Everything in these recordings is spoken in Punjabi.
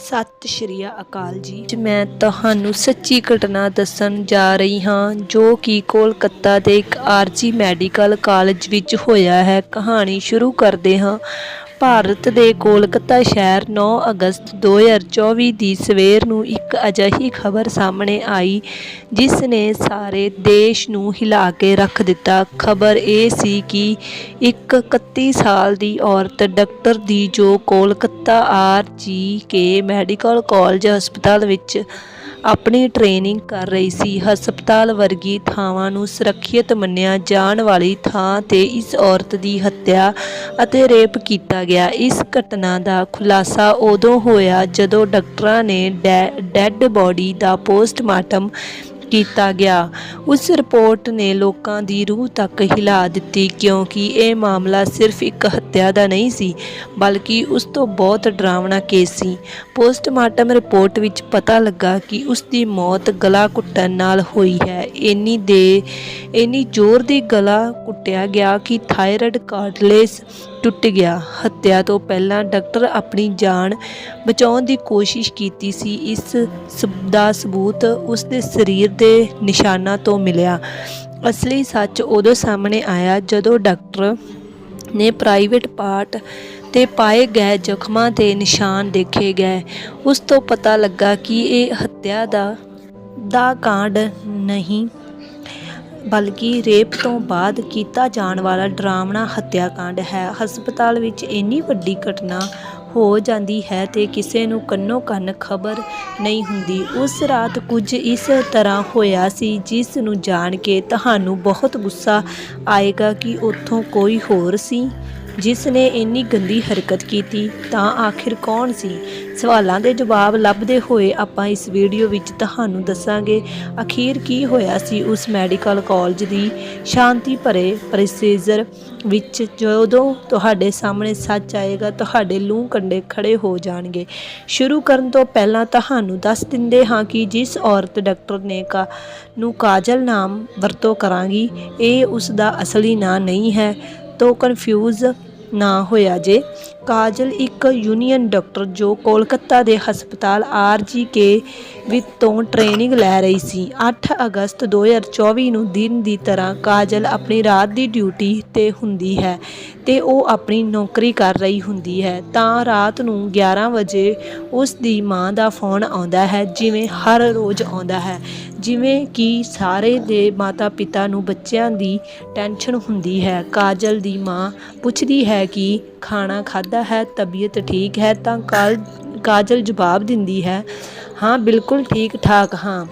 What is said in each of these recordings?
ਸਤਿ ਸ਼੍ਰੀ ਅਕਾਲ ਜੀ। ਅੱਜ ਮੈਂ ਤੁਹਾਨੂੰ ਸੱਚੀ ਘਟਨਾ ਦੱਸਣ ਜਾ ਰਹੀ ਹਾਂ, ਜੋ ਕਿ ਕੋਲਕਾਤਾ ਦੇ ਇੱਕ ਆਰਜੀ ਮੈਡੀਕਲ ਕਾਲਜ ਵਿੱਚ ਹੋਇਆ ਹੈ। ਕਹਾਣੀ ਸ਼ੁਰੂ ਕਰਦੇ ਹਾਂ। ਭਾਰਤ ਦੇ ਕੋਲਕਾਤਾ ਸ਼ਹਿਰ 9 ਅਗਸਤ 2024 ਦੀ ਸਵੇਰ ਨੂੰ ਇੱਕ ਅਜਿਹੀ ਖਬਰ ਸਾਹਮਣੇ ਆਈ, ਜਿਸ ਨੇ ਸਾਰੇ ਦੇਸ਼ ਨੂੰ ਹਿਲਾ ਕੇ ਰੱਖ ਦਿੱਤਾ। ਖਬਰ ਇਹ ਸੀ ਕਿ ਇੱਕ 31 ਸਾਲ ਦੀ ਔਰਤ ਡਾਕਟਰ ਦੀ ਜੋ ਕੋਲਕਾਤਾ ਆਰ ਜੀ ਕੇ ਮੈਡੀਕਲ ਕਾਲਜ ਹਸਪਤਾਲ ਵਿੱਚ ਆਪਣੀ ਟ੍ਰੇਨਿੰਗ ਕਰ ਰਹੀ ਸੀ। ਹਸਪਤਾਲ ਵਰਗੀ ਥਾਵਾਂ ਨੂੰ ਸੁਰੱਖਿਅਤ ਮੰਨਿਆ ਜਾਣ ਵਾਲੀ ਥਾਂ ਤੇ ਇਸ ਔਰਤ ਦੀ ਹੱਤਿਆ ਅਤੇ ਰੇਪ ਕੀਤਾ ਗਿਆ। ਇਸ ਘਟਨਾ ਦਾ ਖੁਲਾਸਾ ਉਦੋਂ ਹੋਇਆ ਜਦੋਂ ਡਾਕਟਰਾਂ ਨੇ ਡੈ- ਡੈੱਡ ਬੋਡੀ ਦਾ ਪੋਸਟਮਾਰਟਮ ਕੀਤਾ ਗਿਆ। ਉਸ ਰਿਪੋਰਟ ਨੇ ਲੋਕਾਂ ਦੀ ਰੂਹ ਤੱਕ ਹਿਲਾ ਦਿੱਤੀ ਕਿਉਂਕਿ ਇਹ ਮਾਮਲਾ ਸਿਰਫ ਇੱਕ ਹੱਤਿਆ ਦਾ ਨਹੀਂ ਸੀ, ਬਲਕਿ ਉਸ ਤੋਂ ਬਹੁਤ ਡਰਾਵਣਾ ਕੇਸ ਸੀ। ਪੋਸਟਮਾਰਟਮ ਰਿਪੋਰਟ ਵਿੱਚ ਪਤਾ ਲੱਗਾ ਕਿ ਉਸ ਦੀ ਮੌਤ ਗਲਾ ਘੁੱਟਣ ਨਾਲ ਹੋਈ ਹੈ। ਇੰਨੀ ਦੇ ਇੰਨੀ ਜ਼ੋਰ ਦੀ ਗਲਾ ਘੁੱਟਿਆ ਗਿਆ ਕਿ ਥਾਇਰਾਇਡ ਕਾਰਟਲੇਜ ਟੁੱਟ ਗਿਆ। ਹੱਤਿਆ ਤੋਂ ਪਹਿਲਾਂ ਡਾਕਟਰ ਆਪਣੀ ਜਾਨ ਬਚਾਉਣ ਦੀ ਕੋਸ਼ਿਸ਼ ਕੀਤੀ ਸੀ। ਇਸ ਸਬ, ਦਾ ਸਬੂਤ ਉਸ ਦੇ ਸਰੀਰ ਦੇ ਨਿਸ਼ਾਨਾਂ ਤੋਂ ਮਿਲਿਆ। ਅਸਲੀ ਸੱਚ ਉਦੋਂ ਸਾਹਮਣੇ ਆਇਆ ਜਦੋਂ ਡਾਕਟਰ ਨੇ ਪ੍ਰਾਈਵੇਟ ਪਾਰਟ ਤੇ ਪਾਏ ਗਏ ਜ਼ਖਮਾਂ ਦੇ ਨਿਸ਼ਾਨ ਦੇਖੇ ਗਏ। ਉਸ ਤੋਂ ਪਤਾ ਲੱਗਾ ਕਿ ਇਹ ਹੱਤਿਆ ਦਾ ਦਾ ਕਾਂਡ ਨਹੀਂ ਬਲਕਿ ਰੇਪ ਤੋਂ ਬਾਅਦ ਕੀਤਾ ਜਾਣ ਵਾਲਾ ਡਰਾਵਣਾ ਹੱਤਿਆਕਾਂਡ ਹੈ। ਹਸਪਤਾਲ ਵਿੱਚ ਇੰਨੀ ਵੱਡੀ ਘਟਨਾ ਹੋ ਜਾਂਦੀ ਹੈ ਤੇ ਕਿਸੇ ਨੂੰ ਕੰਨੋ ਕੰਨ ਖਬਰ ਨਹੀਂ ਹੁੰਦੀ। ਉਸ ਰਾਤ ਕੁਝ ਇਸ ਤਰ੍ਹਾਂ ਹੋਇਆ ਸੀ, ਜਿਸ ਨੂੰ ਜਾਣ ਕੇ ਤੁਹਾਨੂੰ ਬਹੁਤ ਗੁੱਸਾ ਆਏਗਾ ਕਿ ਉੱਥੋਂ ਕੋਈ ਹੋਰ ਸੀ। ਜਿਸ ਨੇ ਇੰਨੀ ਗੰਦੀ ਹਰਕਤ ਕੀਤੀ, ਤਾਂ ਆਖਿਰ ਕੌਣ ਸੀ? ਸਵਾਲਾਂ ਦੇ ਜਵਾਬ ਲੱਭਦੇ ਹੋਏ ਆਪਾਂ ਇਸ ਵੀਡੀਓ ਵਿੱਚ ਤੁਹਾਨੂੰ ਦੱਸਾਂਗੇ, ਅਖੀਰ ਕੀ ਹੋਇਆ ਸੀ ਉਸ ਮੈਡੀਕਲ ਕਾਲਜ ਦੀ? ਸ਼ਾਂਤੀ ਭਰੇ ਪ੍ਰੋਸੀਜਰ ਵਿੱਚ ਜਦੋਂ ਤੁਹਾਡੇ ਸਾਹਮਣੇ ਸੱਚ ਆਏਗਾ, ਤੁਹਾਡੇ ਲੂੰ ਕੰਡੇ ਖੜੇ ਹੋ ਜਾਣਗੇ। ਸ਼ੁਰੂ ਕਰਨ ਤੋਂ ਪਹਿਲਾਂ ਤੁਹਾਨੂੰ ਦੱਸ ਦਿੰਦੇ ਹਾਂ ਕਿ ਜਿਸ ਔਰਤ ਡਾਕਟਰ ਨੇ ਕਾ, ਨੂੰ ਕਾਜਲ ਨਾਮ ਵਰਤੋਂ ਕਰਾਂਗੀ, ਇਹ ਉਸ ਦਾ ਅਸਲੀ ਨਾਂ ਨਹੀਂ ਹੈ। ਤੋਂ ਕਨਫਿਊਜ਼ ਨਾ ਹੋਇਆ ਜੇ। ਕਾਜਲ ਇੱਕ ਯੂਨੀਅਨ ਡਾਕਟਰ ਜੋ ਕੋਲਕਾਤਾ ਦੇ ਹਸਪਤਾਲ ਆਰਜੀਕੇ ਵਿੱਚ ਤੋਂ ਟ੍ਰੇਨਿੰਗ ਲੈ ਰਹੀ ਸੀ। 8 ਅਗਸਤ 2024 ਨੂੰ ਦਿਨ ਦੀ ਤਰ੍ਹਾਂ ਕਾਜਲ ਆਪਣੀ ਰਾਤ ਦੀ ਡਿਊਟੀ ਤੇ ਹੁੰਦੀ ਹੈ ਤੇ ਉਹ ਆਪਣੀ ਨੌਕਰੀ ਕਰ ਰਹੀ ਹੁੰਦੀ ਹੈ। ਤਾਂ ਰਾਤ ਨੂੰ 11 ਵਜੇ ਉਸ ਦੀ ਮਾਂ ਦਾ ਫੋਨ ਆਉਂਦਾ ਹੈ, ਜਿਵੇਂ ਹਰ ਰੋਜ਼ ਆਉਂਦਾ ਹੈ। ਜਿਵੇਂ ਕਿ ਸਾਰੇ ਦੇ ਮਾਤਾ-ਪਿਤਾ ਨੂੰ ਬੱਚਿਆਂ ਦੀ ਟੈਨਸ਼ਨ ਹੁੰਦੀ ਹੈ। ਕਾਜਲ ਦੀ ਮਾਂ ਪੁੱਛਦੀ ਹੈ ਕਿ ਖਾਣਾ ਖਾਦਾ ਹੈ, ਤਬੀਅਤ ਠੀਕ ਹੈ ਤਾਂ ਕਾਲ, ਕਾਜਲ ਜਵਾਬ ਦਿੰਦੀ ਹੈ, ਹਾਂ, ਬਿਲਕੁਲ ਠੀਕ ਠਾਕ ਹਾਂ।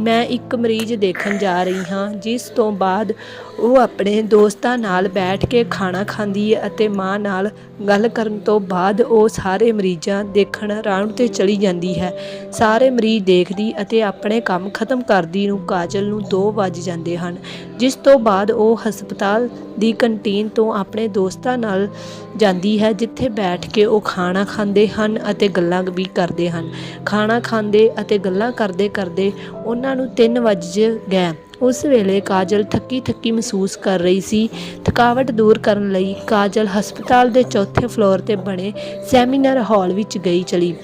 ਮੈਂ ਇੱਕ ਮਰੀਜ਼ ਦੇਖਣ ਜਾ ਰਹੀ ਹਾਂ, ਜਿਸ ਤੋਂ ਬਾਅਦ ਉਹ ਆਪਣੇ ਦੋਸਤਾਂ ਨਾਲ ਬੈਠ ਕੇ ਖਾਣਾ ਖਾਂਦੀ ਹੈ ਅਤੇ ਮਾਂ ਨਾਲ ਗੱਲ ਕਰਨ ਤੋਂ ਬਾਅਦ ਉਹ ਸਾਰੇ ਮਰੀਜ਼ਾਂ ਦੇਖਣ ਰਾਉਂਡ ਤੇ ਚਲੀ ਜਾਂਦੀ ਹੈ। ਸਾਰੇ ਮਰੀਜ਼ ਦੇਖਦੀ ਅਤੇ ਆਪਣੇ ਕੰਮ ਖਤਮ ਕਰਦੀ ਨੂੰ ਕਾਜਲ ਨੂੰ 2 ਵੱਜ ਜਾਂਦੇ ਹਨ, ਜਿਸ ਤੋਂ ਬਾਅਦ ਉਹ ਹਸਪਤਾਲ ਦੀ ਕੰਟੀਨ ਤੋਂ ਆਪਣੇ ਦੋਸਤਾਂ ਨਾਲ ਜਾਂਦੀ ਹੈ, ਜਿੱਥੇ ਬੈਠ ਕੇ ਉਹ ਖਾਣਾ ਖਾਂਦੇ ਹਨ ਅਤੇ ਗੱਲਾਂ ਵੀ ਕਰਦੇ ਹਨ। ਖਾਣਾ ਖਾਂਦੇ ਅਤੇ ਗੱਲਾਂ ਕਰਦੇ ਕਰਦੇ ਉਹਨਾਂ ਨੂੰ 3 ਵੱਜ ਗਏ। ਉਸ ਵੇਲੇ ਕਾਜਲ ਥੱਕੀ ਥੱਕੀ ਮਹਿਸੂਸ ਕਰ ਰਹੀ ਸੀ। ਥਕਾਵਟ ਦੂਰ ਕਰਨ ਲਈ ਕਾਜਲ ਹਸਪਤਾਲ ਦੇ ਚੌਥੇ ਫਲੋਰ ਤੇ ਬਣੇ ਸੈਮੀਨਾਰ ਹਾਲ ਵਿੱਚ ਗਈ ਚਲੀ।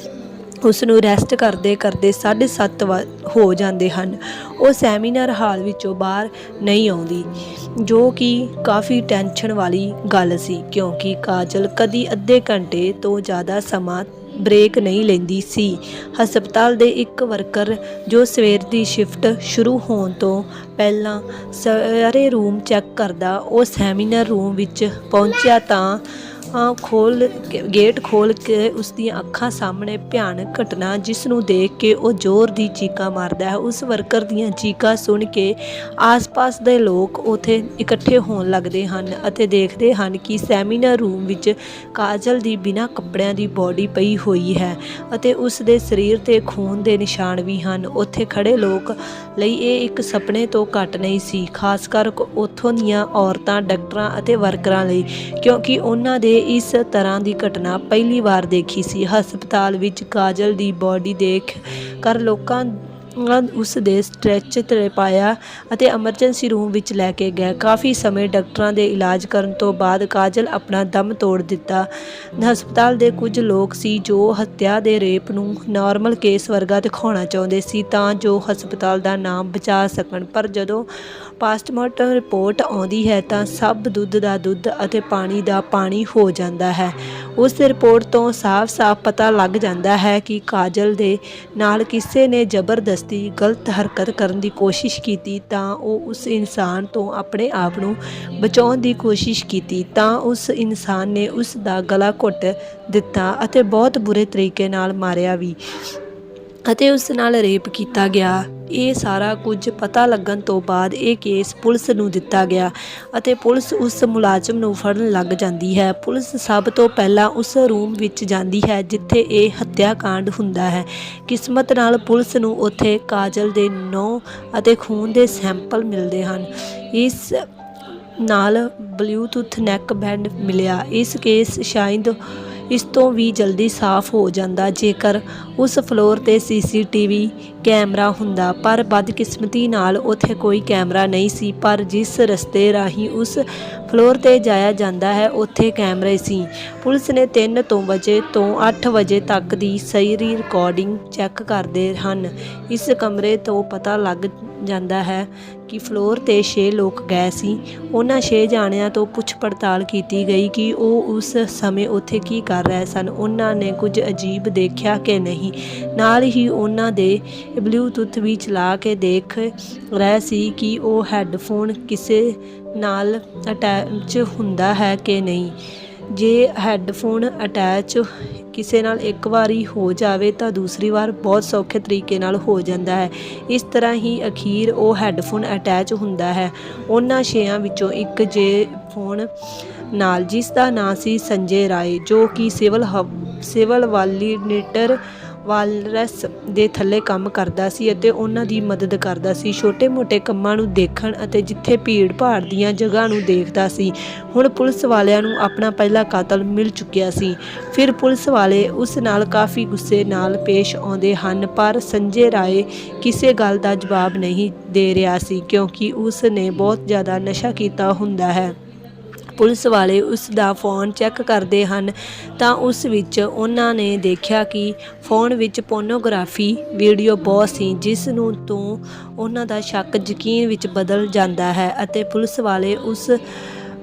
ਉਸ ਨੂੰ ਰੈਸਟ ਕਰਦੇ ਕਰਦੇ 7:30 ਹੋ ਜਾਂਦੇ ਹਨ। ਉਹ ਸੈਮੀਨਾਰ ਹਾਲ ਵਿੱਚੋਂ ਬਾਹਰ ਨਹੀਂ ਆਉਂਦੀ, ਜੋ ਕਿ ਕਾਫੀ ਟੈਨਸ਼ਨ ਵਾਲੀ ਗੱਲ ਸੀ, ਕਿਉਂਕਿ ਕਾਜਲ ਕਦੀ ਅੱਧੇ ਘੰਟੇ ਤੋਂ ਜ਼ਿਆਦਾ ਸਮਾਂ ਬ੍ਰੇਕ ਨਹੀਂ ਲੈਂਦੀ ਸੀ। ਹਸਪਤਾਲ ਦੇ ਇੱਕ ਵਰਕਰ ਜੋ ਸਵੇਰ ਦੀ ਸ਼ਿਫਟ ਸ਼ੁਰੂ ਹੋਣ ਤੋਂ ਪਹਿਲਾਂ ਸਾਰੇ ਰੂਮ ਚੈੱਕ ਕਰਦਾ, ਉਹ ਸੈਮੀਨਾਰ ਰੂਮ ਵਿੱਚ ਪਹੁੰਚਿਆ ਤਾਂ ਖੋਲ ਕੇ- ਗੇਟ ਖੋਲ ਕੇ ਉਸ ਦੀਆਂ ਅੱਖਾਂ ਸਾਹਮਣੇ ਭਿਆਨਕ ਘਟਨਾ ਜਿਸ ਨੂੰ ਦੇਖ ਕੇ ਉਹ ਜ਼ੋਰ ਦੀ ਚੀਕਾਂ ਮਾਰਦਾ ਹੈ। ਉਸ ਵਰਕਰ ਦੀਆਂ ਚੀਕਾਂ ਸੁਣ ਕੇ ਆਸ-ਪਾਸ ਦੇ ਲੋਕ ਉਥੇ ਇਕੱਠੇ ਹੋਣ ਲੱਗਦੇ ਹਨ ਅਤੇ ਦੇਖਦੇ ਹਨ ਕਿ ਸੈਮੀਨਾਰ ਰੂਮ ਵਿੱਚ ਕਾਜਲ ਦੀ ਬਿਨਾਂ ਕੱਪੜਿਆਂ ਦੀ ਬੋਡੀ ਪਈ ਹੋਈ ਹੈ ਅਤੇ ਉਸ ਦੇ ਸਰੀਰ ਤੇ ਖੂਨ ਦੇ ਨਿਸ਼ਾਨ ਵੀ ਹਨ। ਉੱਥੇ ਖੜੇ ਲੋਕ ਲਈ ਇਹ ਇੱਕ ਸੁਪਨੇ ਤੋਂ ਘੱਟ ਨਹੀਂ ਸੀ, ਖਾਸ ਕਰ ਉੱਥੋਂ ਦੀਆਂ ਔਰਤਾਂ, ਡਾਕਟਰਾਂ ਅਤੇ ਵਰਕਰਾਂ ਲਈ, ਕਿਉਂਕਿ ਉਹਨਾਂ ਦੇ ਇਸ ਤਰ੍ਹਾਂ ਦੀ ਘਟਨਾ ਪਹਿਲੀ ਵਾਰ ਦੇਖੀ ਸੀ। ਹਸਪਤਾਲ ਵਿੱਚ ਕਾਜਲ ਦੀ ਬੋਡੀ ਦੇਖ ਕਰ ਲੋਕਾਂ ਉਸ ਦੇ ਸਟ੍ਰੈਚ ਤੇ ਪਾਇਆ ਅਤੇ ਐਮਰਜੈਂਸੀ ਰੂਮ ਵਿੱਚ ਲੈ ਕੇ ਗਏ। ਕਾਫੀ ਸਮੇਂ ਡਾਕਟਰਾਂ ਦੇ ਇਲਾਜ ਕਰਨ ਤੋਂ ਬਾਅਦ ਕਾਜਲ ਆਪਣਾ ਦਮ ਤੋੜ ਦਿੱਤਾ। ਹਸਪਤਾਲ ਦੇ ਕੁਝ ਲੋਕ ਸੀ ਜੋ ਹੱਤਿਆ ਦੇ ਰੇਪ ਨੂੰ ਨਾਰਮਲ ਕੇਸ ਵਰਗਾ ਦਿਖਾਉਣਾ ਚਾਹੁੰਦੇ ਸੀ ਤਾਂ ਜੋ ਹਸਪਤਾਲ ਦਾ ਨਾਮ ਬਚਾ ਸਕਣ। ਪਰ ਜਦੋਂ ਪਾਸਟਮਾਰਟਮ ਰਿਪੋਰਟ ਆਉਂਦੀ ਹੈ ਤਾਂ ਸਭ ਦੁੱਧ ਦਾ ਦੁੱਧ ਅਤੇ ਪਾਣੀ ਦਾ ਪਾਣੀ ਹੋ ਜਾਂਦਾ ਹੈ। ਉਸ ਰਿਪੋਰਟ ਤੋਂ ਸਾਫ਼-ਸਾਫ਼ ਪਤਾ ਲੱਗ ਜਾਂਦਾ ਹੈ ਕਿ ਕਾਜਲ ਦੇ ਨਾਲ ਕਿਸੇ ਨੇ ਜ਼ਬਰਦਸਤੀ ਗਲਤ ਹਰਕਤ ਕਰਨ ਦੀ ਕੋਸ਼ਿਸ਼ ਕੀਤੀ ਤਾਂ ਉਹ ਉਸ ਇਨਸਾਨ ਤੋਂ ਆਪਣੇ ਆਪ ਨੂੰ ਬਚਾਉਣ ਦੀ ਕੋਸ਼ਿਸ਼ ਕੀਤੀ ਤਾਂ ਉਸ ਇਨਸਾਨ ਨੇ ਉਸ ਦਾ ਗਲਾ ਘੁੱਟ ਦਿੱਤਾ ਅਤੇ ਬਹੁਤ ਬੁਰੇ ਤਰੀਕੇ ਨਾਲ ਮਾਰਿਆ ਵੀ ਅਤੇ ਉਸ ਨਾਲ ਰੇਪ ਕੀਤਾ ਗਿਆ। ਇਹ ਸਾਰਾ ਕੁਝ ਪਤਾ ਲੱਗਣ ਤੋਂ ਬਾਅਦ ਇਹ ਕੇਸ ਪੁਲਿਸ ਨੂੰ ਦਿੱਤਾ ਗਿਆ ਅਤੇ ਪੁਲਿਸ ਉਸ ਮੁਲਾਜ਼ਮ ਨੂੰ ਫੜਨ ਲੱਗ ਜਾਂਦੀ ਹੈ। ਪੁਲਿਸ ਸਭ ਤੋਂ ਪਹਿਲਾਂ ਉਸ ਰੂਮ ਵਿੱਚ ਜਾਂਦੀ ਹੈ ਜਿੱਥੇ ਇਹ ਹੱਤਿਆਕਾਂਡ ਹੁੰਦਾ ਹੈ। ਕਿਸਮਤ ਨਾਲ ਪੁਲਿਸ ਨੂੰ ਉੱਥੇ ਕਾਜਲ ਦੇ ਨੌ ਅਤੇ ਖੂਨ ਦੇ ਸੈਂਪਲ ਮਿਲਦੇ ਹਨ। ਇਸ ਨਾਲ ਬਲੂਟੁੱਥ ਨੈਕ ਬੈਂਡ ਮਿਲਿਆ। ਇਸ ਕੇਸ ਸ਼ਾਇਦ ਇਸ ਤੋਂ ਵੀ ਜਲਦੀ ਸਾਫ਼ ਹੋ ਜਾਂਦਾ। ਜੇਕਰ ਉਸ ਫਲੋਰ ਤੇ ਸੀਸੀਟੀਵੀ ਕੈਮਰਾ ਹੁੰਦਾ, ਪਰ ਬਦਕਿਸਮਤੀ ਨਾਲ ਉੱਥੇ ਕੋਈ ਕੈਮਰਾ ਨਹੀਂ ਸੀ, ਪਰ ਜਿਸ ਰਸਤੇ ਰਾਹੀਂ ਉਸ ਫਲੋਰ ਤੇ ਜਾਇਆ ਜਾਂਦਾ ਹੈ, ਉੱਥੇ ਕੈਮਰੇ ਸੀ। ਪੁਲਿਸ ਨੇ 3 ਤੋਂ ਵਜੇ ਤੋਂ 8 ਵਜੇ ਤੱਕ ਦੀ ਸਹੀ ਰਿਕਾਰਡਿੰਗ ਚੈੱਕ ਕਰਦੇ ਹਨ। ਇਸ ਕਮਰੇ ਤੋਂ ਪਤਾ ਲੱਗ ਜਾਂਦਾ ਹੈ ਕਿ ਫਲੋਰ ਤੇ 6 ਲੋਕ ਗਏ ਸੀ। ਉਹਨਾਂ 6 ਜਾਣਿਆਂ ਤੋਂ ਪੁੱਛ ਪੜਤਾਲ ਕੀਤੀ ਗਈ ਕਿ ਉਹ ਉਸ ਸਮੇਂ ਉੱਥੇ ਕੀ ਕਰ ਰਹੇ ਸਨ। ਉਹਨਾਂ ਨੇ ਕੁਝ ਅਜੀਬ ਦੇਖਿਆ ਕਿ ਨਹੀਂ। ਨਾਲ ਹੀ ਉਹਨਾਂ ਦੇ ਬਲੂਟੁੱਥ ਵੀ ਚਲਾ ਕੇ ਦੇਖ ਰਹੇ ਸੀ ਕਿ ਉਹ ਹੈੱਡਫੋਨ ਕਿਸੇ ਨਾਲ ਅਟੈਚ ਹੁੰਦਾ ਹੈ ਕਿ ਨਹੀਂ। ਜੇ ਹੈੱਡਫੋਨ ਅਟੈਚ ਕਿਸੇ ਨਾਲ ਇੱਕ ਵਾਰੀ ਹੋ ਜਾਵੇ ਤਾਂ ਦੂਸਰੀ ਵਾਰ ਬਹੁਤ ਸੌਖੇ ਤਰੀਕੇ ਨਾਲ ਹੋ ਜਾਂਦਾ ਹੈ। ਇਸ ਤਰ੍ਹਾਂ ਹੀ ਅਖੀਰ ਉਹ ਹੈੱਡਫੋਨ ਅਟੈਚ ਹੁੰਦਾ ਹੈ। ਉਹਨਾਂ ਛੇਆਂ ਵਿੱਚੋਂ ਇੱਕ ਜੇ ਫੋਨ ਨਾਲ, ਜਿਸ ਦਾ ਨਾਂ ਸੀ ਸੰਜੇ ਰਾਏ, ਜੋ ਕਿ ਸਿਵਲ ਹਬ ਸਿਵਲ ਵਾਲੀਨੇਟਰ ਵਾਲਰਸ ਦੇ ਥੱਲੇ ਕੰਮ ਕਰਦਾ ਸੀ ਅਤੇ ਉਹਨਾਂ ਦੀ ਮਦਦ ਕਰਦਾ ਸੀ। ਛੋਟੇ-ਮੋਟੇ ਕੰਮਾਂ ਨੂੰ ਦੇਖਣ ਅਤੇ ਜਿੱਥੇ ਭੀੜ ਭਾੜ ਦੀਆਂ ਜਗ੍ਹਾ ਨੂੰ ਦੇਖਦਾ ਸੀ, ਹੁਣ ਪੁਲਿਸ ਵਾਲਿਆਂ ਨੂੰ ਆਪਣਾ ਪਹਿਲਾ ਕਾਤਲ ਮਿਲ ਚੁੱਕਿਆ ਸੀ। ਫਿਰ ਪੁਲਿਸ ਵਾਲੇ ਉਸ ਨਾਲ ਕਾਫੀ ਗੁੱਸੇ ਨਾਲ ਪੇਸ਼ ਆਉਂਦੇ ਹਨ, ਪਰ ਸੰਜੇ ਰਾਏ ਕਿਸੇ ਗੱਲ ਦਾ ਜਵਾਬ ਨਹੀਂ ਦੇ ਰਿਹਾ ਸੀ, ਕਿਉਂਕਿ ਉਸ ਨੇ ਬਹੁਤ ਜ਼ਿਆਦਾ ਨਸ਼ਾ ਕੀਤਾ ਹੁੰਦਾ ਹੈ। ਪੁਲਿਸ ਵਾਲੇ ਉਸ ਦਾ ਫੋਨ ਚੈੱਕ ਕਰਦੇ ਹਨ ਤਾਂ ਉਸ ਵਿੱਚ ਉਹਨਾਂ ਨੇ ਦੇਖਿਆ ਕਿ ਫੋਨ ਵਿੱਚ ਪੋਰਨੋਗ੍ਰਾਫੀ ਵੀਡੀਓ ਬਹੁਤ ਸੀ, ਜਿਸ ਨੂੰ ਤੋਂ ਉਹਨਾਂ ਦਾ ਸ਼ੱਕ ਯਕੀਨ ਵਿੱਚ ਬਦਲ ਜਾਂਦਾ ਹੈ ਅਤੇ ਪੁਲਿਸ ਵਾਲੇ ਉਸ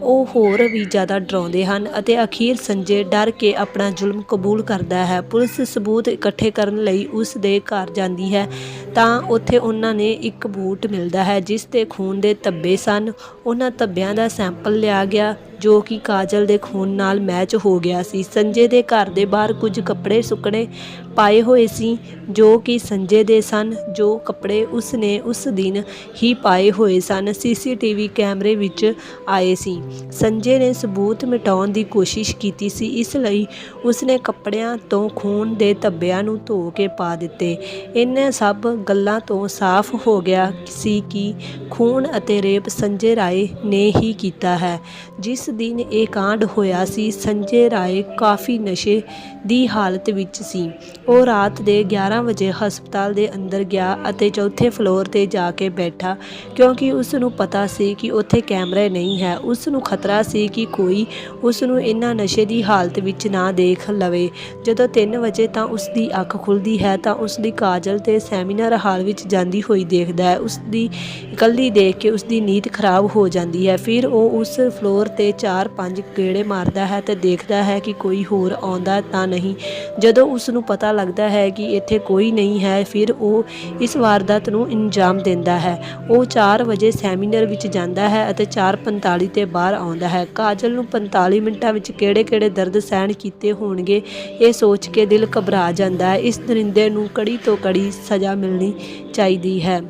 ਉਹ ਹੋਰ ਵੀ ਜ਼ਿਆਦਾ ਡਰਾਉਂਦੇ ਹਨ ਅਤੇ ਅਖੀਰ ਸੰਜੇ ਡਰ ਕੇ ਆਪਣਾ ਜ਼ੁਲਮ ਕਬੂਲ ਕਰਦਾ ਹੈ। ਪੁਲਿਸ ਸਬੂਤ ਇਕੱਠੇ ਕਰਨ ਲਈ ਉਸ ਦੇ ਘਰ ਜਾਂਦੀ ਹੈ ਤਾਂ ਉੱਥੇ ਉਹਨਾਂ ਨੇ ਇੱਕ ਬੂਟ ਮਿਲਦਾ ਹੈ, ਜਿਸ ਤੇ ਖੂਨ ਦੇ ਧੱਬੇ ਸਨ। ਉਹਨਾਂ ਧੱਬਿਆਂ ਦਾ ਸੈਂਪਲ ਲਿਆ ਗਿਆ ਜੋ ਕਿ ਕਾਜਲ ਦੇ ਖੂਨ ਨਾਲ ਮੈਚ ਹੋ ਗਿਆ ਸੀ। ਸੰਜੇ ਦੇ ਘਰ ਦੇ ਬਾਹਰ ਕੁਝ ਕੱਪੜੇ ਸੁੱਕਣੇ ਪਾਏ ਹੋਏ ਸੀ, ਜੋ ਕਿ ਸੰਜੇ ਦੇ ਸਨ, ਜੋ ਕੱਪੜੇ ਉਸ ਨੇ ਉਸ ਦਿਨ ਹੀ ਪਾਏ ਹੋਏ ਸਨ। ਸੀਸੀਟੀਵੀ ਕੈਮਰੇ ਵਿੱਚ ਆਏ ਸੀ। ਸੰਜੇ ਨੇ ਸਬੂਤ ਮਿਟਾਉਣ ਦੀ ਕੋਸ਼ਿਸ਼ ਕੀਤੀ ਸੀ, ਇਸ ਲਈ ਉਸ ਨੇ ਕੱਪੜਿਆਂ ਤੋਂ ਖੂਨ ਦੇ ਧੱਬਿਆਂ ਨੂੰ ਧੋ ਕੇ ਪਾ ਦਿੱਤੇ। ਇਹਨਾਂ ਸਭ ਗੱਲਾਂ ਤੋਂ ਸਾਫ਼ ਹੋ ਗਿਆ ਸੀ ਕਿ ਖੂਨ ਅਤੇ ਰੇਪ ਸੰਜੇ ਰਾਏ ਨੇ ਹੀ ਕੀਤਾ ਹੈ, ਜਿਸ ਦਿਨ ਇਹ ਕਾਂਡ ਹੋਇਆ ਸੀ, ਸੰਜੇ ਰਾਏ ਕਾਫੀ ਨਸ਼ੇ ਦੀ ਹਾਲਤ ਵਿੱਚ ਸੀ। ਉਹ ਰਾਤ ਦੇ 11 ਵਜੇ ਹਸਪਤਾਲ ਦੇ ਅੰਦਰ ਗਿਆ ਅਤੇ ਚੌਥੇ ਫਲੋਰ ਤੇ ਜਾ ਕੇ ਬੈਠਾ, ਕਿਉਂਕਿ ਉਸ ਨੂੰ ਪਤਾ ਸੀ ਕਿ ਉੱਥੇ ਕੈਮਰੇ ਨਹੀਂ ਹੈ। ਉਸ ਨੂੰ ਖਤਰਾ ਸੀ ਕਿ ਕੋਈ ਉਸ ਨੂੰ ਇਹਨਾਂ ਨਸ਼ੇ ਦੀ ਹਾਲਤ ਵਿੱਚ ਨਾ ਦੇਖ ਲਵੇ। ਜਦੋਂ 3 ਵਜੇ ਤਾਂ ਉਸ ਦੀ ਅੱਖ ਖੁੱਲਦੀ ਹੈ, ਤਾਂ ਉਸ ਦੀ ਕਾਜਲ ਤੇ ਸੈਮੀਨਾਰ ਹਾਲ ਵਿੱਚ ਜਾਂਦੀ ਹੋਈ ਦੇਖਦਾ ਹੈ। ਉਸ ਦੀ ਇਕੱਲੀ ਦੇਖ ਕੇ ਉਸ ਦੀ ਨੀਂਦ ਖਰਾਬ ਹੋ ਜਾਂਦੀ ਹੈ। ਫਿਰ ਉਹ ਉਸ ਫਲੋਰ ਤੇ 4-5 ਗੇੜੇ ਮਾਰਦਾ ਹੈ ਤੇ ਦੇਖਦਾ ਹੈ ਕਿ ਕੋਈ ਹੋਰ ਆਉਂਦਾ ਤਾਂ ਨਹੀਂ। ਜਦੋਂ ਉਸ ਨੂੰ ਪਤਾ ਲੱਗਦਾ ਹੈ ਕਿ ਇੱਥੇ ਕੋਈ ਨਹੀਂ ਹੈ, ਫਿਰ ਉਹ ਇਸ ਵਾਰਦਾਤ ਨੂੰ ਇੰਜਾਮ ਦਿੰਦਾ ਹੈ। ਉਹ 4 ਵਜੇ ਸੈਮੀਨਾਰ ਵਿੱਚ ਜਾਂਦਾ ਹੈ ਅਤੇ 4:45 ਤੇ ਬਾਹਰ ਆਉਂਦਾ ਹੈ। ਕਾਜਲ ਨੂੰ 45 ਮਿੰਟਾਂ ਵਿੱਚ ਕਿਹੜੇ-ਕਿਹੜੇ ਦਰਦ ਸਹਿਣ ਕੀਤੇ ਹੋਣਗੇ, ਇਹ ਸੋਚ ਕੇ ਦਿਲ ਘਬਰਾ ਜਾਂਦਾ ਹੈ। ਇਸ ਦਰਿੰਦੇ ਨੂੰ ਕੜੀ ਤੋਂ ਕੜੀ ਸਜ਼ਾ ਮਿਲਣੀ ਚਾਹੀਦੀ ਹੈ।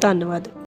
ਧੰਨਵਾਦ।